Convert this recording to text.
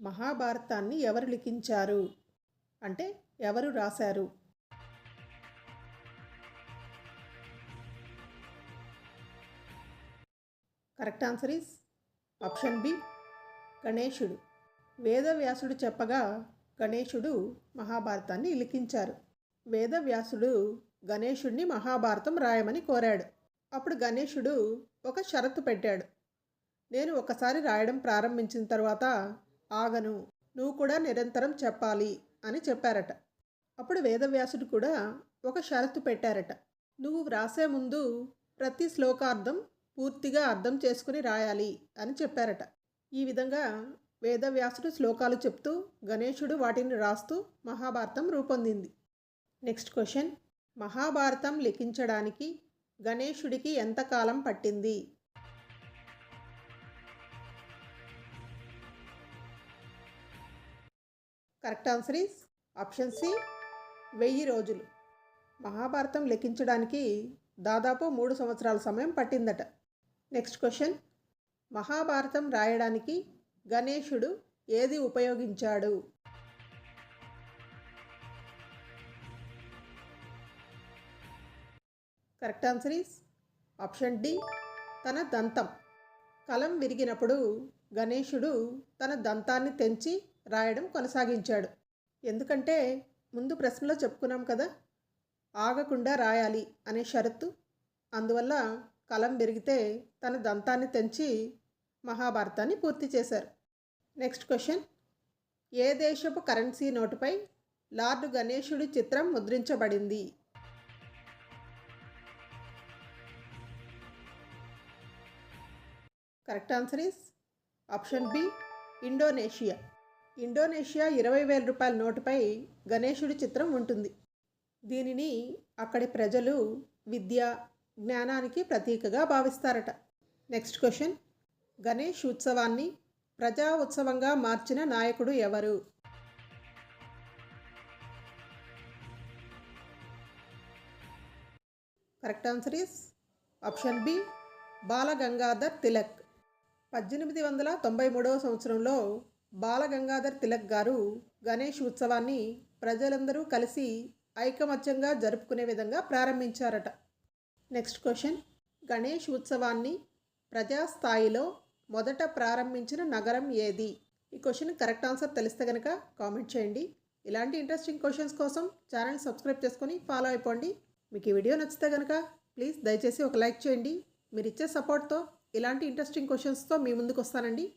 మహాభారతాన్ని ఎవరు లిఖించారు? అంటే ఎవరు రాశారు? Correct answer is option B గణేశుడు. వేదవ్యాసుడు చెప్పగా గణేశుడు మహాభారతాన్ని లిఖించారు. వేదవ్యాసుడు గణేశుడిని మహాభారతం రాయమని కోరాడు. అప్పుడు గణేశుడు ఒక షరతు పెట్టాడు. నేను ఒకసారి రాయడం ప్రారంభించిన తర్వాత ఆగను నువ్వు కూడా నిరంతరం చెప్పాలి అని చెప్పారట. అప్పుడు వేదవ్యాసుడు కూడా ఒక షరతు పెట్టారట. నువ్వు వ్రాసే ముందు ప్రతి శ్లోకార్థం పూర్తిగా అర్థం చేసుకుని రాయాలి అని చెప్పారట. ఈ విధంగా వేదవ్యాసుడు శ్లోకాలు చెప్తూ గణేశుడు వాటిని రాస్తూ మహాభారతం రూపొందింది. Next question. మహాభారతం లిఖించడానికి గణేశుడికి ఎంతకాలం పట్టింది? Correct answer is option C వెయ్యి రోజులు. మహాభారతం లెక్కించడానికి దాదాపు మూడు సంవత్సరాల సమయం పట్టిందట. Next question. మహాభారతం రాయడానికి గణేశుడు ఏది ఉపయోగించాడు? Correct answer is option D తన దంతం. కలం విరిగినప్పుడు గణేశుడు తన దంతాన్ని తెంచి రాయడం కొనసాగించాడు. ఎందుకంటే ముందు ప్రశ్నలో చెప్పుకున్నాం కదా ఆగకుండా రాయాలి అనే షరతు అందువల్ల కలం విరిగితే తన దంతాన్ని తెంచి మహాభారతాన్ని పూర్తి చేశారు. Next question. ఏ దేశపు కరెన్సీ నోటుపై లార్డ్ గణేశుడి చిత్రం ముద్రించబడింది? Correct answer is option B Indonesia. Indonesia ఇరవై వేల రూపాయల నోటుపై గణేశుడి చిత్రం ఉంటుంది. దీనిని అక్కడి ప్రజలు విద్య జ్ఞానానికి ప్రతీకగా భావిస్తారట. Next question. గణేష్ ఉత్సవాన్ని ప్రజా ఉత్సవంగా మార్చిన నాయకుడు ఎవరు? Correct answer is option B Balagangadhar Tilak. పద్దెనిమిది వందల తొంభై మూడవ సంవత్సరంలో బాలగంగాధర్ తిలక్ గారు గణేష్ ఉత్సవాన్ని ప్రజలందరూ కలిసి ఐకమత్యంగా జరుపుకునే విధంగా ప్రారంభించారట. Next question. గణేష్ ఉత్సవాన్ని ప్రజాస్థాయిలో మొదట ప్రారంభించిన నగరం ఏది? ఈ క్వశ్చన్ కరెక్ట్ ఆన్సర్ తెలిస్తే కనుక కామెంట్ చేయండి. ఇలాంటి ఇంట్రెస్టింగ్ క్వశ్చన్స్ కోసం ఛానల్ సబ్స్క్రైబ్ చేసుకొని ఫాలో అయిపోండి. మీకు ఈ వీడియో నచ్చితే కనుక ప్లీజ్ దయచేసి ఒక లైక్ చేయండి. మీరు ఇచ్చే సపోర్ట్తో ఇలాంటి ఇంట్రెస్టింగ్ క్వశ్చన్స్తో మీ ముందుకు వస్తానండి.